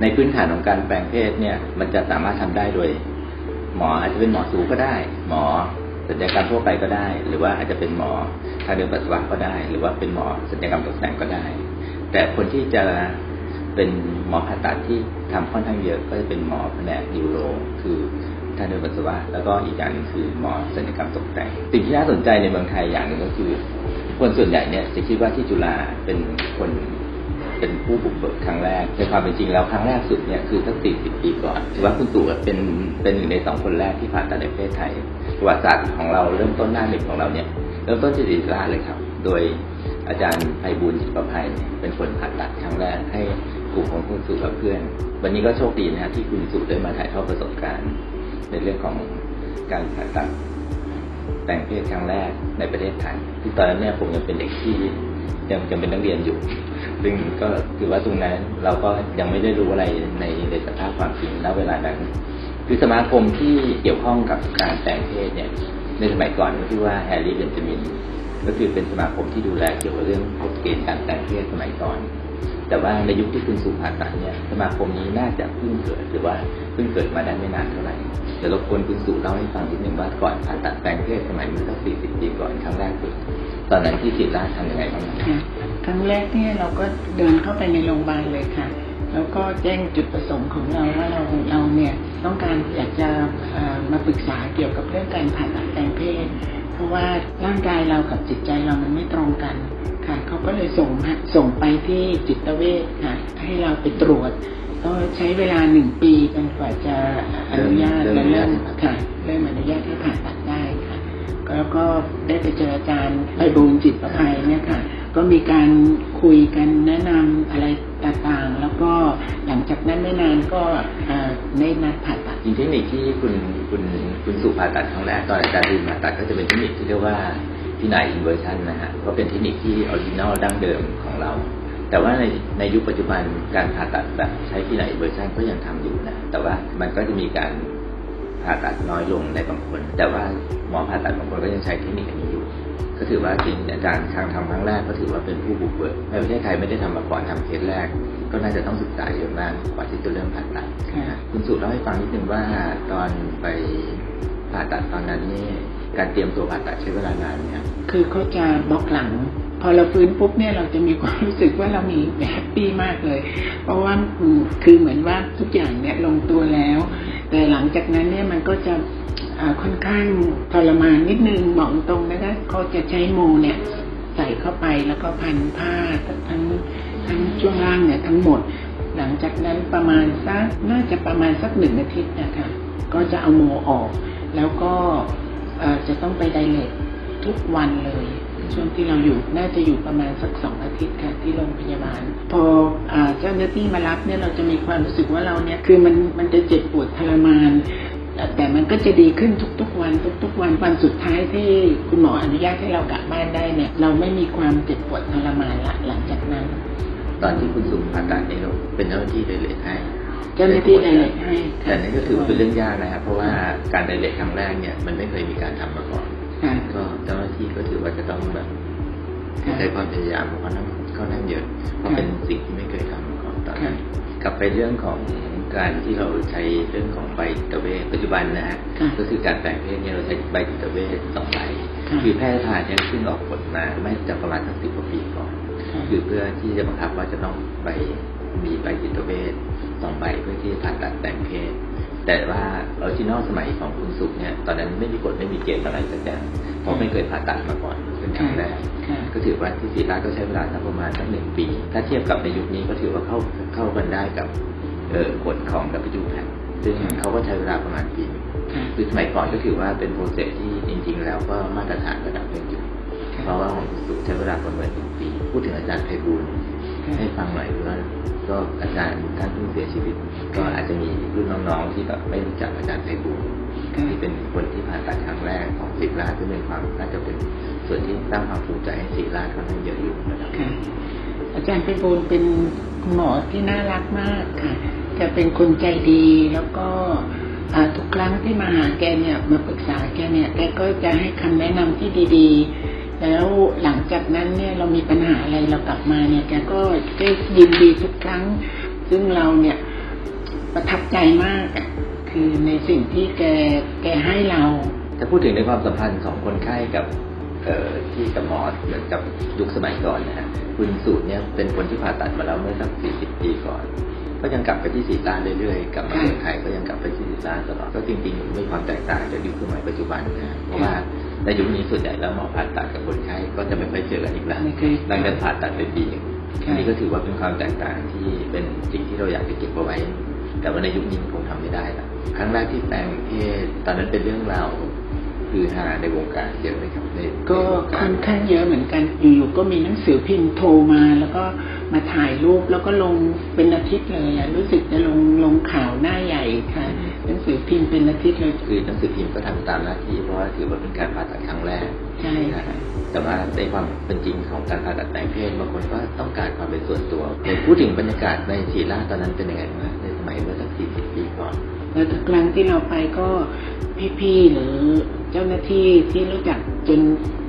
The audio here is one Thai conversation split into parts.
ในพื้นฐานของการแปลงเพศเนี่ย มันจะสามารถทำได้โดย หมออาจจะเป็นหมอสูก็ได้ หมอศัลยกรรมทั่วไปก็ได้ หรือว่าอาจจะเป็นหมอทางเดินปัสสาวะก็ได้ หรือว่าเป็นหมอศัลยกรรมตกแต่งก็ได้ แต่คนที่จะเป็นหมอผ่าตัดที่ทำค่อนข้างเยอะก็จะเป็นหมอแผนกยูโรคือทางเดินปัสสาวะแล้วก็อีกอย่างหนึงคือหมอศัลยกรรมตกแต่งสิ่งที่น่าสนใจในเมืองไทยอย่างหนึ่งก็คือ คนส่วนใหญ่เนี่ยจะคิดว่าที่จุฬาเป็นคน เป็นผู้บุกเบิกครั้งแรกในความเป็นจริงแล้วครั้งแรกสุดเนี่ยคือสักสี่สิบปีก่อนถือว่าคุณตู่เป็นเป็นหนึ่งในสองคนแรกที่ผ่าตัดในประเทศไทยประวัติศาสตร์ของเราเริ่มต้นหน้าหนึ่งของเราเนี่ยเริ่มต้นที่ศิริราชเลยครับ โดยอาจารย์ไพบูลย์จิตประภัยเป็นคนผ่าตัดครั้งแรกให้กลุ่มของคุณสุและเพื่อน วันนี้ก็โชคดีนะฮะที่คุณสุได้มาถ่ายทอดประสบการณ์ ในเรื่องของการผ่าตัดแต่งเพศครั้งแรกในประเทศไทยที่ตอนนั้นเนี่ยผมยังเป็นเด็กที่ยังยังเป็นนักเรียนอยู่ ซึ่งก็ถือว่าตรงนั้นเราก็ยังไม่ได้รู้อะไรในในสภาพความจริงณเวลานั้น คือสมาคมที่เกี่ยวข้องกับการแต่งเพศเนี่ย ในสมัยก่อนก็ชื่อว่าแฮร์รี่เบนจามิน ก็คือเป็นสมาคมที่ดูแลเกี่ยวกับเรื่องกฎเกณฑ์การแต่งเพศสมัยก่อน แต่ว่าในยุคที่คุณสุผ่าตัดเนี่ย สมาคมนี้น่าจะเพิ่งเกิดหรือว่าเพิ่งเกิดมาได้ไม่นานเท่าไหร่เดี๋ยวรบกวนคุณสุเล่าให้ฟังนิดนึงว่าก่อนผ่าตัดแปลงเพศสมัยเมื่อสักสี่สิบปีก่อนครั้งแรกสุดตอนนั้นที่ศิริราชทำยังไงบ้าง ครั้งแรกเนี่ยเราก็เดินเข้าไปในโรงพยาบาลเลยค่ะ แล้วก็แจ้งจุดประสงค์ของเราว่าเราเราเนี่ยต้องการอยากจะมาปรึกษาเกี่ยวกับเรื่องการผ่าตัดแปลงเพศ เพราะว่าร่างกายเรากับจิตใจเรามันไม่ตรงกันค่ะเขาก็เลยส่งส่งไปที่จิตเวชค่ะให้เราไปตรวจก็ใช้เวลาหนึ่งปีจนกว่าจะอนุญาตและเริ่มค่ะเริ่มอนุญาตให้ผ่าตัดได้ค่ะแล้วก็ได้ไปเจออาจารย์ไพบูลจิตประภัยเนี่ยค่ะ ก็มีการคุยกันแนะนำอะไรต่างๆ แล้วก็หลังจากนั้นไม่นานก็ได้นัดผ่าตัดจริงเทคนิคที่คุณคุณคุณสุผ่าตัดครั้งแรกตอนอาจารย์ดูผ่าตัดก็จะเป็นเทคนิคที่เรียกว่าพินัยอินเวอร์ชันนะฮะก็เป็นเทคนิคที่ออริจินอลดั้งเดิมของเรา แต่ว่าในในยุคปัจจุบันการผ่าตัดแบบใช้พินัยอินเวอร์ชันก็ยังทำอยู่นะแต่ว่ามันก็จะมีการผ่าตัดน้อยลงในบางคน แต่ว่าหมอผ่าตัดบางคนก็ยังใช้เทคนิคนนี้อยู่ ก็ถือว่าจริงอาจารย์ครั้งทำครั้งแรกก็ถือว่าเป็นผู้บุกเบิกในประเทศไทยไม่ได้ทำมาก่อนทำเคสแรก ก็น่าจะต้องศึกษาเยอะมากกว่าที่จะเริ่มผ่าตัดค่ะคุณสุเล่าให้ฟังนิดนึงว่าตอนไปผ่าตัดตอนนั้นนี่การเตรียมตัวผ่าตัดใช้เวลานานเนี่ยคือเขาจะบล็อกหลัง พอเราฟื้นปุ๊บเนี่ยเราจะมีความรู้สึกว่าเรามีแฮปปี้มากเลย เพราะว่าอืมคือเหมือนว่าทุกอย่างเนี่ยลงตัวแล้ว แต่หลังจากนั้นเนี่ยมันก็จะอ่า ค่อนข้างทรมานนิดนึงบอกตรงนะคะเขาจะใช้โมเนี่ยใส่เข้าไปแล้วก็พันผ้าทั้งทั้งช่วงล่างเนี่ยทั้งหมด หลังจากนั้นประมาณสักน่าจะประมาณสักหนึ่งอาทิตย์นะคะก็จะเอาโมออก แล้วก็จะต้องไปไดเลททุกวันเลยช่วงที่เราอยู่น่าจะอยู่ประมาณสักสองอาทิตย์ค่ะที่โรงพยาบาล พอเจ้าหน้าที่มารับเนี่ยเราจะมีความรู้สึกว่าเราเนี่ยคือมันมันจะเจ็บปวดทรมาน แต่แต่มันก็จะดีขึ้นทุกๆวัน ทุกๆ วันวันสุดท้ายที่คุณหมออนุญาตให้เรากลับบ้านได้เนี่ยเราไม่มีความเจ็บปวดทรมานละหลังจากนั้น ตอนที่คุณสุผ่าตัดนี่เราเป็นเจ้าหน้าที่ไดเลทให้เจ้าหน้าที่ไดเลทให้ค่ะแต่นี่ก็ถือว่าเป็นเรื่องยากนะครับเพราะว่าการไดเลทครั้งแรกเนี่ยมันไม่เคยมีการทำมาก่อนค่ะก็เจ้าหน้าที่ก็ถือว่าจะต้องแบบค่ะใช้ความพยายามของเขานั่งเขานั่งเยอะเพราะเป็นสิ่งที่ไม่เคยทำมา ก่อนตอนนั้นกลับไปเรื่องของการที่เราใช้เรื่องของใบจิตเวชปัจจุบันนะฮะค่ะก็คือการแต่งเพศเนี่ยเราใช้ใบจิตเวชสองใบค่ะคือแพทย์ทหารเนี่ยขึ้นออกกฎมาไม่จะประมาณสักสิบกว่าปีก่อนค่ะคือเพื่อที่จะบังคับว่าจะต้องไปมีใบจิตเวชสองใบเพื่อที่จะผ่าตัดแต่งเพศ แต่ว่าออริจินอลสมัยของคุณสุขเนี่ย ตอนนั้นไม่มีกฎไม่มีเกณฑ์อะไรสักอย่างเพราะไม่เคยผ่าตัดมาก่อนเป็นครั้งแรกค่ะ ก็ถือว่าที่ศิริราชก็ใช้เวลาสักประมาณสักหนึ่งปี ถ้าเทียบกับในยุคนี้ก็ถือว่าเข้าเข้ากันได้กับเอ่อกฎของ WPAT ซึ่งเขาก็ใช้เวลาประมาณปีหนึ่งค่ะคือสมัยก่อนก็ถือว่าเป็นโปรเซสที่จริง ๆ แล้วก็มาตรฐานระดับหนึ่งอยู่เพราะว่าของคุณสุใช้เวลาประมาณหนึ่งปี พูดถึงอาจารย์ไพบูลย์ให้ฟังหน่อยว่าก็อาจารย์ท่านเพิ่งเสียชีวิต ก็อาจจะมีรุ่นน้องๆที่แบบไม่รู้จักอาจารย์ไพบูลย์ค่ะที่เป็นคนที่ผ่าตัดครั้งแรกของศิริราชซึ่งเป็นความน่าจะเป็น ส่วนที่สร้างความภูมิใจให้ศิริราชค่อนข้างเยอะอยู่นะครับค่ะอาจารย์ไพบูลย์เป็นคุณหมอที่น่ารักมากค่ะแกเป็นคนใจดีแล้วก็อ่าทุกครั้งที่มาหาแกเนี่ยมาปรึกษาแกเนี่ยแกก็จะให้คำแนะนำที่ดีๆ แล้วหลังจากนั้นเนี่ยเรามีปัญหาอะไรเรากลับมาเนี่ยแกก็ได้ยินดีทุกครั้ง ซึ่งเราเนี่ยประทับใจมากอะคือในสิ่งที่แกแกให้เราถ้าพูดถึงในความสัมพันธ์ของคนไข้กับเอ่อ ที่กับหมอเหมือนกับยุคสมัยก่อนนะฮะคุณสูตรเนี่ยเป็นคนที่ผ่าตัดมาแล้วเมื่อสักสี่สิบปีก่อน ก็ยังกลับไปที่ศรีราชเรื่อยๆกลับมาเมืองไทยก็ยังกลับไปที่ศรีราชตลอดก็จริงๆมีความแตกต่างจากยุคสมัยปัจจุบันนะฮะเพราะว่าในยุคนี้ส่วนใหญ่แล้วหมอผ่าตัดกับคนไข้ก็จะไม่ค่อยเจอกันอีกแล้วไม่เคยหลังจากผ่าตัดไปปีหนึ่งค่ะอันนี้ก็ถือว่าเป็นความแตกต่างที่เป็นสิ่งที่เราอยากจะเก็บเอาไว้ แต่ว่าในยุคนี้มันคงทำไม่ได้ละครั้งแรกที่แปลงเพศตอนนั้นเป็นเรื่องราว คือฮาในวงการเยอะไหมครับในก็ในวงค่อนข้างเยอะเหมือนกันอยู่ๆก็มีหนังสือพิมพ์โทรมา แล้วก็มาถ่ายรูปแล้วก็ลงเป็นอาทิตย์เลยอะรู้สึกจะลงลงข่าวหน้าใหญ่ค่ะหนังสือพิมพ์เป็นอาทิตย์เลยคือหนังสือพิมพ์ก็ทำตามหน้าที่เพราะว่าถือว่าเป็นการผ่าตัดครั้งแรกใช่ค่ะแต่ว่าในความเป็นจริงของการผ่าตัดแปลงเพศบางคนก็ต้องการความเป็นส่วนตัวเห็นพูดถึงบรรยากาศในศรีราชตอนนั้นเป็นยังไงบ้างในสมัยเมื่อสักสี่สิบปีก่อน แล้วทุกครั้งที่เราไปก็พี่ๆหรือเจ้าหน้าที่ที่รู้จักจน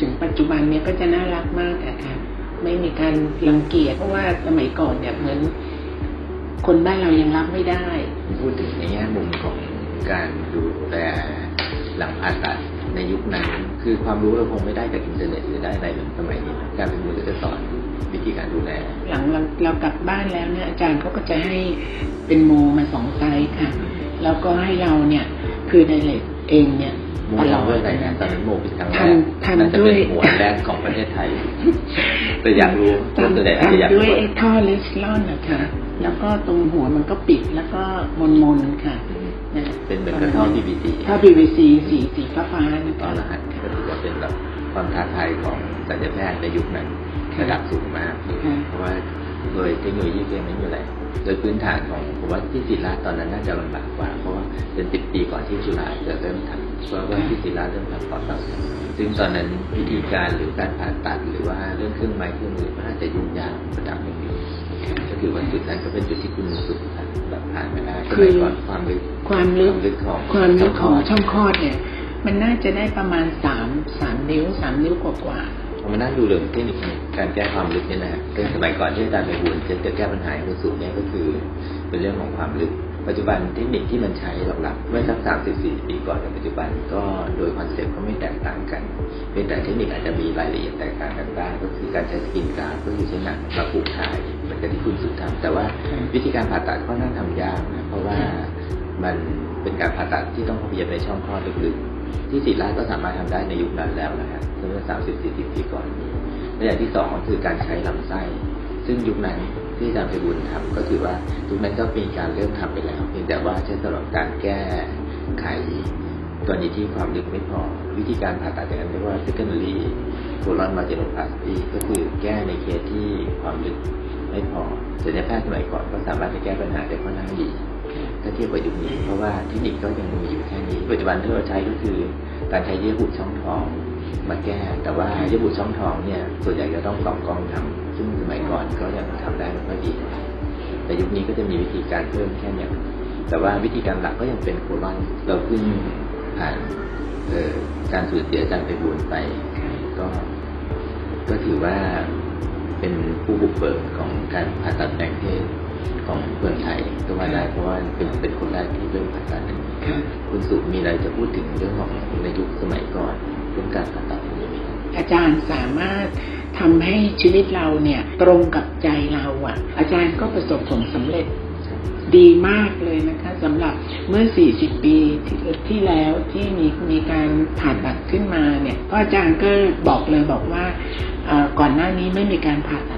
ถึงปัจจุบันเนี้ยก็จะน่ารักมากอะค่ะไม่มีการรังเกียจเพราะว่าสมัยก่อนเนี่ยเหมือนคนบ้านเรายังรับไม่ได้ พูดถึงในแง่มุมของการดูแลหลังผ่าตัดในยุคนั้น คือความรู้เราคงไม่ได้จากอินเทอร์เน็ตหรือได้อะไรเหมือนสมัยนี้การเป็นมือจะสอน วิธีการดูแล หลังเราเรากลับบ้านแล้วเนี่ยอาจารย์เขาก็จะให้เป็นโมมาสองไซส์ค่ะ แล้วก็ให้เราเนี่ยคือในเลกเองเนี่ยโมทำด้วยอะไรนะตอนนั้นโมเป็นครั้งแรกทำทำน่าจะด้เป็วนยหัวแรกของประเทศไทย แต่อยากรู้ว่าส่วนใหญ่อาจจะอยากทำด้วยรู้ไอ้ท่อลิสลอนนะคะแล้วก็ตรงหัวมันก็ปิดแล้วก็มนมนๆค่ะยเป็นเหมือนกระท่อ PVC ท่อ PVC สีสีฟ้าฟ้าๆนะตอนคะรหัสก็ถือว่าเป็นแบบความท้าทายของศัลยแพทย์ในยุคนั้น ระดับสูงมากค่ะเพราะว่าโดยเทคโนโลยีก็ยังไม่มีอะไรโดยพื้นฐานของผมว่าที่ศิลาตอนนั้นน่าจะลำบากกว่า เพราะว่าเป็นสิบปีก่อนที่จุฬาจะเริ่มทำเพราะว่าที่ศิลาเริ่มทำก่อนเราซึ่งตอนนั้นวิธีการหรือการผ่าตัดหรือว่าเรื่องเครื่องไม้เครื่องมือมันอาจจะยุ่งยากระดับหนึ่งอยู่ก็คือว่าจุดนั้นก็เป็นจุดที่คุณสุดแบบผ่านไม่ได้สมัยก่อนความลึกความลึกความลึกของความลึกของช่ช่อองงคคลลออดดเนี่ย มันน่าจะได้ประมาณสามสามนิ้วสามนิ้วกว่าพอ มานั่งดูเรื่องเทคนิคการแก้ความลึกเนี่ยนะฮะซึ่งสมัยก่อนที่อาจารย์ไปบุญจะแก้ปัญหาให้คุณสูงเนี่ยก็คือ เป็นเรื่องของความลึก ปัจจุบันเทคนิคที่มันใช้หลักๆเมื่อสักสามสิบสี่ปีก่อนกับปัจจุบันก็โดยคอนเซ็ปต์ก็ไม่แตกต่างกันเพียงแต่เทคนิคอาจจะมีรายละเอียดแตกต่างกันบ้างก็คือการใช้สกินกราฟก็คือใช้หนังมาผูกถ่ายเหมือนกับที่คุณสุดทำแต่ว่าวิธีการผ่าตัดค่อนข้างทำยากนะเพราะว่ามันเป็นการผ่าตัดที่ต้องเข้าไปเย็บในช่องคลอดลึกๆ ที่ศิริราชก็สามารถทำได้ในยุคนั้นแล้วนะครับเมื่อสามสิบสี่สิบปีก่อนนี้และอย่างที่สองก็คือการใช้ลำไส้ ซึ่งยุคนั้นที่อาจารย์ไพบุญทำก็คือว่ายุคนั้นก็มีการเริ่มทำไปแล้วเพียงแต่ว่าใช้สำหรับการแก้ไขกรณีที่ความลึกไม่พอ วิธีการผ่าตัดอย่างนั้นเรียกว่า secondary colon marginoplasty ก็คือแก้ในเคสที่ความลึกไม่พอศัลยแพทย์สมัยก่อนก็สามารถจะแก้ปัญหาได้ค่อนข้างดี ถ้าเทียบกับยุคนี้เพราะว่าเทคนิคก็ยังมีอยู่แค่นี้ปัจจุบันที่เราใช้ก็คือการใช้เยื่อบุช่องทองมาแก้ แต่ว่าเยื่อบุช่องทองเนี่ยส่วนใหญ่จะต้องกล่องกองทำซึ่งสมัยก่อนก็ยังทำได้ไม่ค่อยดี แต่ยุคนี้ก็จะมีวิธีการเพิ่มแค่เนี้ยแต่ว่าวิธีการหลักก็ยังเป็นโคลอนเราเพิ่งผ่านการสูญเสียอาจารไปบูลย์ไป ก็ก็ถือว่าเป็นผู้บุกเบิกของการผ่าตัดแปลงเพศ ของเมืองไทยก็ว่าได้เพราะว่าเป็นเป็นคนแรกที่เริ่มผ่าตัดอันนี้ๆค่ะคุณสุมีอะไรจะพูดถึงเรื่องของในยุคสมัยก่อนเรื่องการผ่าตัดนี้ไหมครับอาจารย์สามารถทำให้ชีวิตเราเนี่ยตรงกับใจเราอะอาจารย์ก็ประสบผลสำเร็จดีมากเลยนะคะสำหรับเมื่อ 40 ปีที่ที่แล้วที่มีมีการผ่าตัดขึ้นมาเนี่ยก็อาจารย์ก็บอกเลยบอกว่าเอ่อก่อนหน้านี้ไม่มีการผ่าตั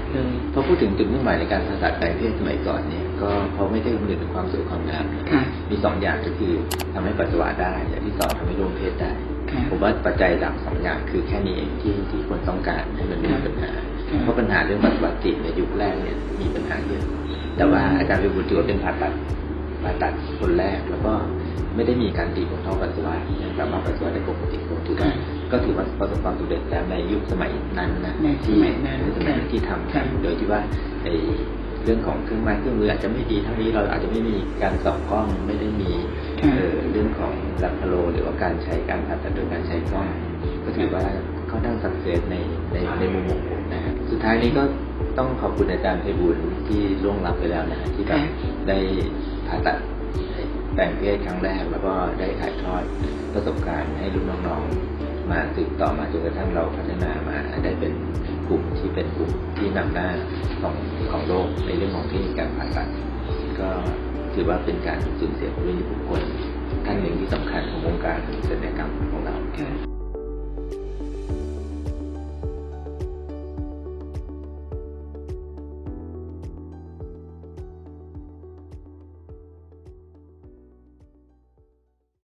ดเลย พอพูดถึงจุดมุ่งหมายในการผ่าตัดแปลงเพศสมัยก่อนเนี่ยก็เขาไม่ได้คำนึงถึงความสวยความงามค่ะมีสองอย่างก็คือทำให้ปัสสาวะได้อย่างที่สองทำให้ร่วมเพศได้ค่ะผมว่าปัจจัยหลักสองอย่างคือแค่นี้เองที่ที่คนต้องการให้มันไม่มีปัญหาค่ะเพราะปัญหาเรื่องปัสสาวะติดในยุคแรกเนี่ยมีปัญหาเยอะแต่ว่าอาจารย์วิบูลย์ถือว่าเป็นผ่าตัดผ่าตัดคนแรกแล้วก็ไม่ได้มีการตีของท่อปัสสาวะยังสามารถปัสสาวะได้ปกติผมถือว่า ก็ถือว่าประสบความสำเร็จแล้วในยุคสมัยนั้นนะในสที่มัยนั้นในสมัยนั้นที่ทำกันค่ะโดยที่ว่าไอ้เรื่องของเครื่องไม้เครื่องมืออาจจะไม่ดีเท่านี้เราอาจจะไม่มีการส่องกล้องไม่ได้มีค่ะเอ่อเรื่องของลับพโลหรือว่าการใช้การผ่าตัดโดยการใช้กล้อง ก็ถือว่าค่อนข้างสักเซสในในในมุมของผมนะฮะสุดท้ายนี้ก็ต้องขอบคุณอาจารย์ไพบูลย์ที่ล่วงลับไปแล้วนะฮะที่แบบค่ะได้ผ่าตัดแปลงเพศครั้งแรกแล้วก็ได้ถ่ายทอดประสบการณ์ให้รุ่นน้องๆ มาสืบต่อมาจนกระทั่งเราพัฒนามาได้เป็นกลุ่มที่เป็นกลุ่มที่นำหน้าของของโลกในเรื่องของเทคนิคการผ่าตัด ก็ถือว่าเป็นการสูญเสียผู้มีบุคคลท่านหนึ่งที่สำคัญของวงการศัลยกรรมของเรา